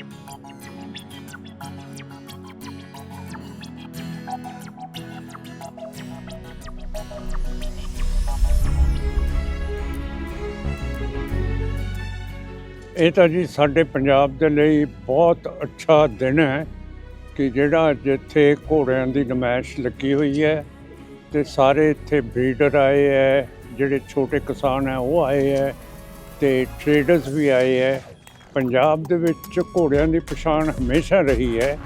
ਇਹ ਤਾਂ ਜੀ ਸਾਡੇ ਪੰਜਾਬ ਦੇ ਲਈ ਬਹੁਤ ਅੱਛਾ ਦਿਨ ਹੈ ਕਿ ਜਿਹੜਾ ਜਿੱਥੇ ਘੋੜਿਆਂ ਦੀ ਨਮਾਇਸ਼ ਲੱਗੀ ਹੋਈ ਹੈ ਤੇ ਸਾਰੇ ਇੱਥੇ ਬਰੀਡਰ ਆਏ ਹੈ, ਜਿਹੜੇ ਛੋਟੇ ਕਿਸਾਨ ਹੈ, ਉਹ ਆਏ ਹੈ ਤੇ ਟ੍ਰੇਡਰਸ ਵੀ ਆਏ ਹੈ। ਪੰਜਾਬ ਦੇ ਵਿੱਚ ਘੋੜਿਆਂ ਦੀ ਪਛਾਣ ਹਮੇਸ਼ਾ ਰਹੀ ਹੈ।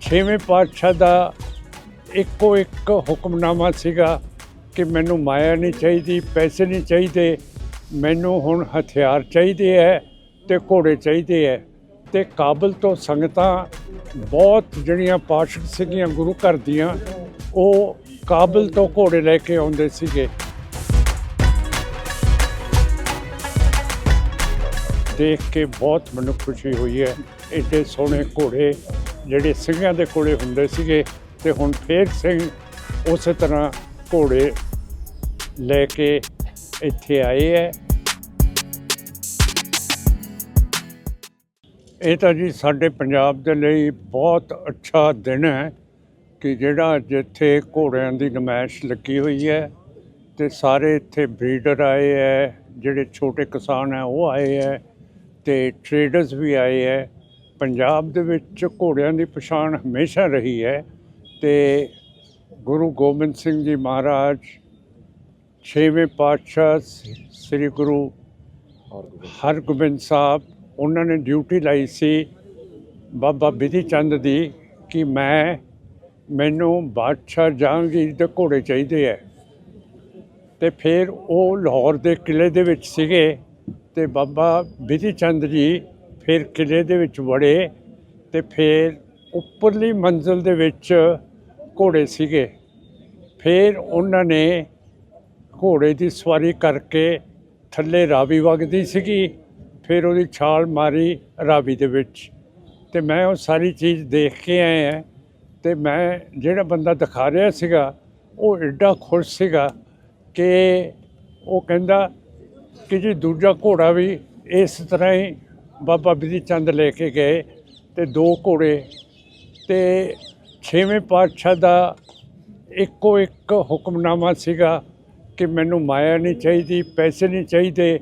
ਛੇਵੇਂ ਪਾਤਸ਼ਾਹ ਦਾ ਇੱਕੋ ਇੱਕ ਹੁਕਮਨਾਮਾ ਸੀਗਾ ਕਿ ਮੈਨੂੰ ਮਾਇਆ ਨਹੀਂ ਚਾਹੀਦੀ, ਪੈਸੇ ਨਹੀਂ ਚਾਹੀਦੇ, ਮੈਨੂੰ ਹੁਣ ਹਥਿਆਰ ਚਾਹੀਦੇ ਹੈ ਤੇ ਘੋੜੇ ਚਾਹੀਦੇ ਹੈ ਤੇ ਕਾਬਲ ਤੋਂ ਸੰਗਤਾਂ ਬਹੁਤ ਜਿਹੜੀਆਂ ਪਾਸ਼ਕ ਸੀਗੀਆਂ ਗੁਰੂ ਘਰ ਦੀਆਂ, ਉਹ ਕਾਬਲ ਤੋਂ ਘੋੜੇ ਲੈ ਕੇ ਆਉਂਦੇ ਸੀਗੇ। ਦੇਖ ਕੇ ਬਹੁਤ ਮੈਨੂੰ ਖੁਸ਼ੀ ਹੋਈ ਹੈ। ਐਡੇ ਸੋਹਣੇ ਘੋੜੇ, ਜਿਹੜੇ ਸਿੰਘਾਂ ਦੇ ਕੋਲੇ ਹੁੰਦੇ ਸੀਗੇ ਤੇ ਹੁਣ ਫੇਰ ਸਿੰਘ ਉਸੇ ਤਰ੍ਹਾਂ ਘੋੜੇ ਲੈ ਕੇ ਇੱਥੇ ਆਏ ਹੈ। ਇਹ ਤਾਂ ਜੀ ਸਾਡੇ ਪੰਜਾਬ ਦੇ ਲਈ ਬਹੁਤ ਅੱਛਾ ਦਿਨ ਹੈ ਕਿ ਜਿਹੜਾ ਜਿੱਥੇ ਘੋੜਿਆਂ ਦੀ ਨਮਾਇਸ਼ ਲੱਗੀ ਹੋਈ ਹੈ ਤੇ ਸਾਰੇ ਇੱਥੇ ਬਰੀਡਰ ਆਏ ਹੈ, ਜਿਹੜੇ ਛੋਟੇ ਕਿਸਾਨ ਹੈ ਉਹ ਆਏ ਹੈ। ਤੇ ਟ੍ਰੇਡਰਸ ਵੀ ਆਏ ਹੈ ਪੰਜਾਬ ਦੇ ਵਿੱਚ ਘੋੜਿਆਂ ਦੀ ਪਛਾਣ ਹਮੇਸ਼ਾ ਰਹੀ ਹੈ ਤੇ ਗੁਰੂ ਗੋਬਿੰਦ ਸਿੰਘ ਜੀ ਮਹਾਰਾਜ, ਛੇਵੇਂ ਪਾਤਸ਼ਾਹ ਸ੍ਰੀ ਗੁਰੂ ਹਰਗੋਬਿੰਦ ਸਾਹਿਬ, ਉਹਨਾਂ ਨੇ ਡਿਊਟੀ ਲਾਈ ਸੀ ਬਾਬਾ ਬਿਧੀ ਚੰਦ ਦੀ ਕਿ ਮੈਂ, ਮੈਨੂੰ ਬਾਦਸ਼ਾਹ ਜਹਾਂਗੀਰ ਦੇ ਘੋੜੇ ਚਾਹੀਦੇ ਹੈ ਤੇ ਫਿਰ ਉਹ ਲਾਹੌਰ ਦੇ ਕਿਲੇ ਦੇ ਵਿੱਚ ਸੀਗੇ। ਤੇ ਬਾਬਾ ਬਿਧੀ ਚੰਦ ਜੀ ਫਿਰ ਕਿਲੇ ਦੇ ਵਿੱਚ ਵੜੇ ਤੇ ਫਿਰ ਉੱਪਰਲੀ ਮੰਜ਼ਲ ਦੇ ਵਿੱਚ ਘੋੜੇ ਸੀਗੇ। ਫਿਰ ਉਹਨਾਂ ਨੇ ਘੋੜੇ ਦੀ ਸਵਾਰੀ ਕਰਕੇ ਥੱਲੇ ਰਾਵੀ ਵਗਦੀ ਸੀਗੀ, ਫਿਰ ਉਹਦੀ ਛਾਲ ਮਾਰੀ ਰਾਵੀ ਦੇ ਵਿੱਚ। ਤੇ ਮੈਂ ਉਹ ਸਾਰੀ ਚੀਜ਼ ਦੇਖ ਕੇ ਆਏ ਹਾਂ ਤੇ ਮੈਂ ਜਿਹੜਾ ਬੰਦਾ ਦਿਖਾ ਰਿਹਾ ਸੀਗਾ, ਉਹ ਐਡਾ ਖੁਸ਼ ਸੀਗਾ ਕਿ ਉਹ ਕਹਿੰਦਾ ਕਿ ਜੀ ਦੂਜਾ ਘੋੜਾ ਵੀ ਇਸ ਤਰ੍ਹਾਂ ਹੀ ਬਾਬਾ ਬਿਧੀ ਚੰਦ ਲੈ ਕੇ ਗਏ ਤੇ ਦੋ ਘੋੜੇ ਤੇ ਛੇਵੇਂ ਪਾਤਸ਼ਾਹ ਦਾ ਇੱਕੋ ਇੱਕ ਹੁਕਮਨਾਮਾ ਸੀਗਾ ਕਿ ਮੈਨੂੰ ਮਾਇਆ ਨਹੀਂ ਚਾਹੀਦੀ, ਪੈਸੇ ਨਹੀਂ ਚਾਹੀਦੇ,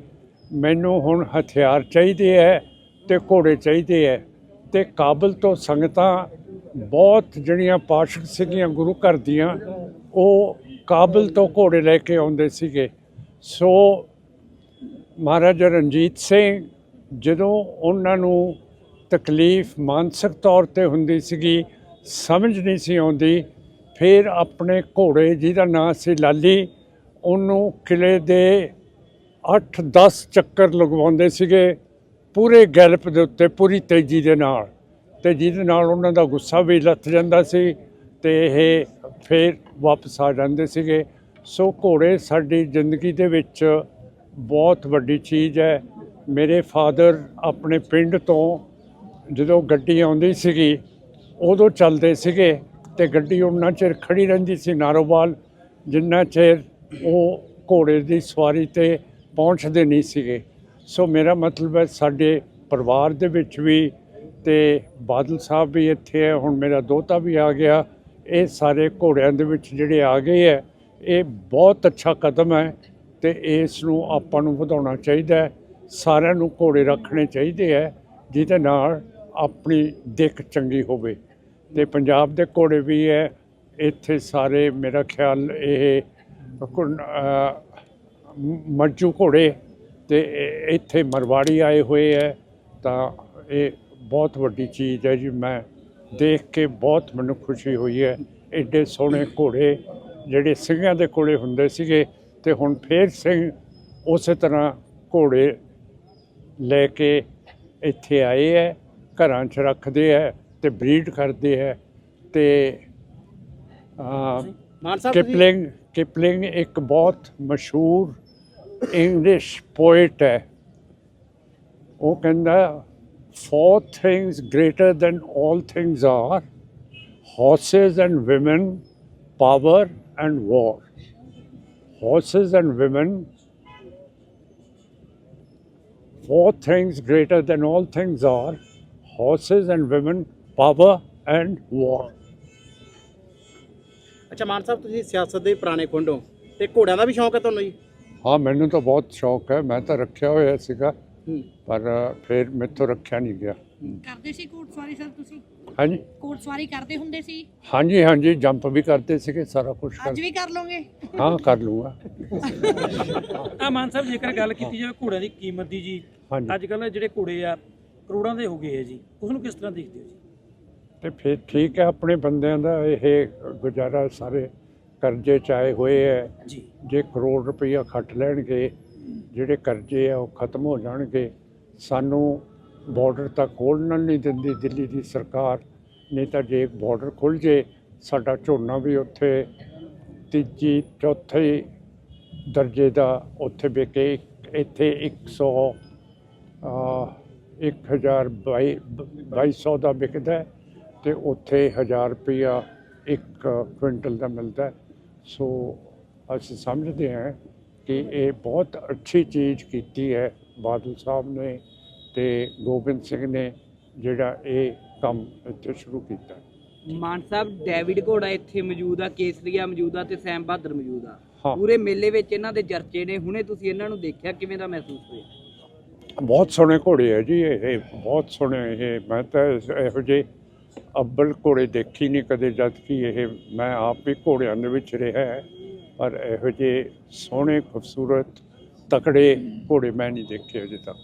ਮੈਨੂੰ ਹੁਣ ਹਥਿਆਰ ਚਾਹੀਦੇ ਹੈ ਤੇ ਘੋੜੇ ਚਾਹੀਦੇ ਹੈ ਤੇ ਕਾਬਲ ਤੋਂ ਸੰਗਤਾਂ ਬਹੁਤ ਜਿਹੜੀਆਂ ਪਾਸ਼ਕ ਸੀਗੀਆਂ ਗੁਰੂ ਘਰ ਦੀਆਂ, ਉਹ ਕਾਬਲ ਤੋਂ ਘੋੜੇ ਲੈ ਕੇ ਆਉਂਦੇ ਸੀਗੇ। ਸੋ ਮਹਾਰਾਜਾ ਰਣਜੀਤ ਸਿੰਘ ਜਦੋਂ ਉਹਨਾਂ ਨੂੰ ਤਕਲੀਫ ਮਾਨਸਿਕ ਤੌਰ ਤੇ ਹੁੰਦੀ ਸੀਗੀ, ਸਮਝ ਨਹੀਂ ਸੀ ਆਉਂਦੀ, ਫਿਰ ਆਪਣੇ ਘੋੜੇ ਜਿਹਦਾ ਨਾਂ ਸੀ ਲਾਲੀ, ਉਹਨੂੰ ਕਿਲੇ ਦੇ 8-10 ਚੱਕਰ ਲਗਵਾਉਂਦੇ ਸੀਗੇ, ਪੂਰੇ ਗੈਲਪ ਦੇ ਉੱਤੇ, ਪੂਰੀ ਤੇਜ਼ੀ ਦੇ ਨਾਲ। ਤੇ ਜਿਹਦੇ ਨਾਲ ਉਹਨਾਂ ਦਾ ਗੁੱਸਾ ਵੀ ਲੱਥ ਜਾਂਦਾ ਸੀ ਤੇ ਇਹ ਫਿਰ ਵਾਪਸ ਆ ਜਾਂਦੇ ਸੀਗੇ। ਸੋ ਘੋੜੇ ਸਾਡੀ ਜ਼ਿੰਦਗੀ ਦੇ ਵਿੱਚ ਬਹੁਤ ਵੱਡੀ ਚੀਜ਼ ਹੈ। ਮੇਰੇ ਫਾਦਰ ਆਪਣੇ ਪਿੰਡ ਤੋਂ ਜਦੋਂ ਗੱਡੀ ਆਉਂਦੀ ਸੀਗੀ, ਉਦੋਂ ਚੱਲਦੇ ਸੀਗੇ ਤੇ ਗੱਡੀ ਉਹਨਾਂ ਚਿਰ ਖੜੀ ਰਹਿੰਦੀ ਸੀ ਨਾਰੋਵਾਲ, ਜਿੰਨਾ ਚਿਰ ਉਹ ਘੋੜੇ ਦੀ ਸਵਾਰੀ ਤੇ ਪਹੁੰਚਦੇ ਨਹੀਂ ਸੀਗੇ। ਸੋ ਮੇਰਾ ਮਤਲਬ ਹੈ ਸਾਡੇ ਪਰਿਵਾਰ ਦੇ ਵਿੱਚ ਵੀ ਤੇ ਬਾਦਲ ਸਾਹਿਬ ਵੀ ਇੱਥੇ ਹੈ, ਹੁਣ ਮੇਰਾ ਦੋਤਾ ਵੀ ਆ ਗਿਆ। ਇਹ ਸਾਰੇ ਘੋੜਿਆਂ ਦੇ ਵਿੱਚ ਜਿਹੜੇ ਆ ਗਏ ਹੈ, ਇਹ ਬਹੁਤ ਅੱਛਾ ਕਦਮ ਹੈ। ਤੇ ਇਸ ਨੂੰ ਆਪਾਂ ਨੂੰ ਵਧਾਉਣਾ ਚਾਹੀਦਾ ਸਾਰਿਆਂ ਨੂੰ ਘੋੜੇ ਰੱਖਣੇ ਚਾਹੀਦੇ ਹੈ, ਜਿਹਦੇ ਨਾਲ ਆਪਣੀ ਦਿੱਖ ਚੰਗੀ ਹੋਵੇ। ਤੇ ਪੰਜਾਬ ਦੇ ਘੋੜੇ ਵੀ ਹੈ, ਇੱਥੇ ਸਾਰੇ ਮੇਰਾ ਖਿਆਲ ਇਹ ਕੁ- ਮੱਜੂ ਘੋੜੇ ਤੇ ਇੱਥੇ ਮਰਵਾੜੀ ਆਏ ਹੋਏ ਹੈ। ਤਾਂ ਇਹ ਬਹੁਤ ਵੱਡੀ ਚੀਜ਼ ਹੈ ਜੀ, ਮੈਂ ਦੇਖ ਕੇ ਬਹੁਤ ਮੈਨੂੰ ਖੁਸ਼ੀ ਹੋਈ ਹੈ। ਐਡੇ ਸੋਹਣੇ ਘੋੜੇ, ਜਿਹੜੇ ਸਿੰਘਾਂ ਦੇ ਕੋਲੇ ਹੁੰਦੇ ਸੀਗੇ ਤੇ ਹੁਣ ਫੇਰ ਸਿੰਘ ਉਸੇ ਤਰ੍ਹਾਂ ਘੋੜੇ ਲੈ ਕੇ ਇੱਥੇ ਆਏ ਹੈ ਘਰਾਂ 'ਚ ਰੱਖਦੇ ਹੈ ਤੇ ਬਰੀਡ ਕਰਦੇ ਹੈ ਤੇ ਮਾਨ ਸਾਹਿਬ ਕਿਪਲਿੰਗ ਕਿਪਲਿੰਗ ਇੱਕ ਬਹੁਤ ਮਸ਼ਹੂਰ ਇੰਗਲਿਸ਼ ਪੋਇਟ ਹੈ। ਉਹ ਕਹਿੰਦਾ four things greater than all things are horses and women power and war. Horses and women four things greater than all things are horses and women, power and war. ਅੱਛਾ ਮਾਨ ਸਾਹਿਬ ਤੁਸੀਂ ਸਿਆਸਤ ਦੇ ਪੁਰਾਣੇ ਖੁੰਡੋ ਤੇ ਘੋੜਿਆਂ ਦਾ ਵੀ ਸ਼ੌਂਕ ਹੈ ਤੁਹਾਨੂੰ ਜੀ? ਹਾਂ ਮੈਨੂੰ ਤਾਂ ਬਹੁਤ ਸ਼ੌਕ ਹੈ ਮੈਂ ਤਾਂ ਰੱਖਿਆ ਹੋਇਆ ਸੀਗਾ ਹੂੰ। ਪਰ ਫਿਰ ਮੈਥੋਂ ਰੱਖਿਆ ਨਹੀਂ ਗਿਆ। ਕਰਦੇ ਸੀ ਕੋਟ ਸਵਾਰੀ ਸਰ ਤੁਸੀਂ? ਹਾਂਜੀ। ਕੋਟ ਸਵਾਰੀ ਕਰਦੇ ਹੁੰਦੇ ਸੀ? ਹਾਂਜੀ ਹਾਂਜੀ ਜੰਪ ਵੀ ਕਰਦੇ ਸੀਗੇ ਸਾਰਾ ਕੁਝ ਕਰ ਅੱਜ ਵੀ ਕਰ ਲੋਗੇ ਹਾਂ ਕਰ ਲੂੰਗਾ ਆ ਮਾਨ ਸਾਹਿਬ ਜੇਕਰ ਗੱਲ ਕੀਤੀ ਜਾਵੇ ਘੋੜਿਆਂ ਦੀ ਕੀਮਤ ਦੀ ਜੀ ਹਾਂਜੀ। ਅੱਜ ਕੱਲ੍ਹ ਜਿਹੜੇ ਘੋੜੇ ਆ ਕਰੋੜਾਂ ਦੇ ਹੋ ਗਏ ਆ ਜੀ। ਉਸ ਨੂੰ ਕਿਸ ਤਰ੍ਹਾਂ ਦੇਖਦੇ ਹੋ ਜੀ? ਤੇ ਫਿਰ ਠੀਕ ਹੈ ਆਪਣੇ ਬੰਦਿਆਂ ਦਾ ਇਹ ਗੁਜ਼ਾਰਾ ਸਾਰੇ ਕਰਜ਼ੇ ਚਾਏ ਹੋਏ ਹੈ ਜੀ। ਜੇ ਕਰੋੜ ਰੁਪਈਆ ਖੱਟ ਲੈਣਗੇ ਜਿਹੜੇ ਕਰਜ਼ੇ ਆ ਉਹ ਖਤਮ ਹੋ ਜਾਣਗੇ ਸਾਨੂੰ ਬਾਰਡਰ ਤਾਂ ਖੋਲ੍ਹਣ ਨਹੀਂ ਦਿੰਦੀ ਦਿੱਲੀ ਦੀ ਸਰਕਾਰ, ਨਹੀਂ ਤਾਂ ਜੇ ਬਾਰਡਰ ਖੁੱਲ ਜੇ, ਸਾਡਾ ਝੋਨਾ ਵੀ ਉੱਥੇ ਤੀਜੀ, ਚੌਥੀ ਦਰਜੇ ਦਾ ਉੱਥੇ ਵਿਕੇ, ਇੱਥੇ 100 1200 ਦਾ ਵਿਕਦਾ ਹੈ ਤੇ ਉੱਥੇ 1000 ਰੁਪਈਆ ਇੱਕ ਕੁਇੰਟਲ ਦਾ ਮਿਲਦਾ ਸੋ ਅਸੀਂ ਸਮਝਦੇ ਹਾਂ ਕਿ ਇਹ ਬਹੁਤ ਅੱਛੀ ਚੀਜ਼ ਕੀਤੀ ਹੈ, ਬਾਦਲ ਸਾਹਿਬ ਨੇ ਤੇ ਗੋਬਿੰਦ ਸਿੰਘ ਨੇ ਜਿਹੜਾ ਇਹ ਕੰਮ ਇੱਥੇ ਸ਼ੁਰੂ ਕੀਤਾ। ਮਾਨ ਸਾਹਿਬ ਡੇਵਿਡ ਘੋੜਾ ਇੱਥੇ ਮੌਜੂਦ ਆ ਕੇਸਰੀਆ ਮੌਜੂਦ ਆ ਤੇ ਸੈਮ ਬਹਾਦਰ ਮੌਜੂਦ ਆ। ਪੂਰੇ ਮੇਲੇ ਵਿੱਚ ਇਹਨਾਂ ਦੇ ਚਰਚੇ ਨੇ। ਹੁਣੇ ਤੁਸੀਂ ਇਹਨਾਂ ਨੂੰ ਦੇਖਿਆ ਕਿਵੇਂ ਦਾ ਮਹਿਸੂਸ ਹੋਇਆ? ਬਹੁਤ ਸੋਹਣੇ ਘੋੜੇ ਹੈ ਜੀ ਇਹ ਬਹੁਤ ਸੋਹਣੇ ਇਹ। ਮੈਂ ਤਾਂ ਇਹੋ ਜਿਹੇ ਅੱਬਲ ਘੋੜੇ ਦੇਖੀ ਨਹੀਂ ਕਦੇ ਜਦ ਕਿ ਇਹ ਮੈਂ ਆਪ ਵੀ ਘੋੜਿਆਂ ਦੇ ਵਿੱਚ ਰਿਹਾ ਹੈ। ਪਰ ਇਹੋ ਜਿਹੇ ਸੋਹਣੇ ਖੂਬਸੂਰਤ ਤਕੜੇ ਘੋੜੇ ਮੈਂ ਨਹੀਂ ਦੇਖੇ ਅਜੇ ਤੱਕ।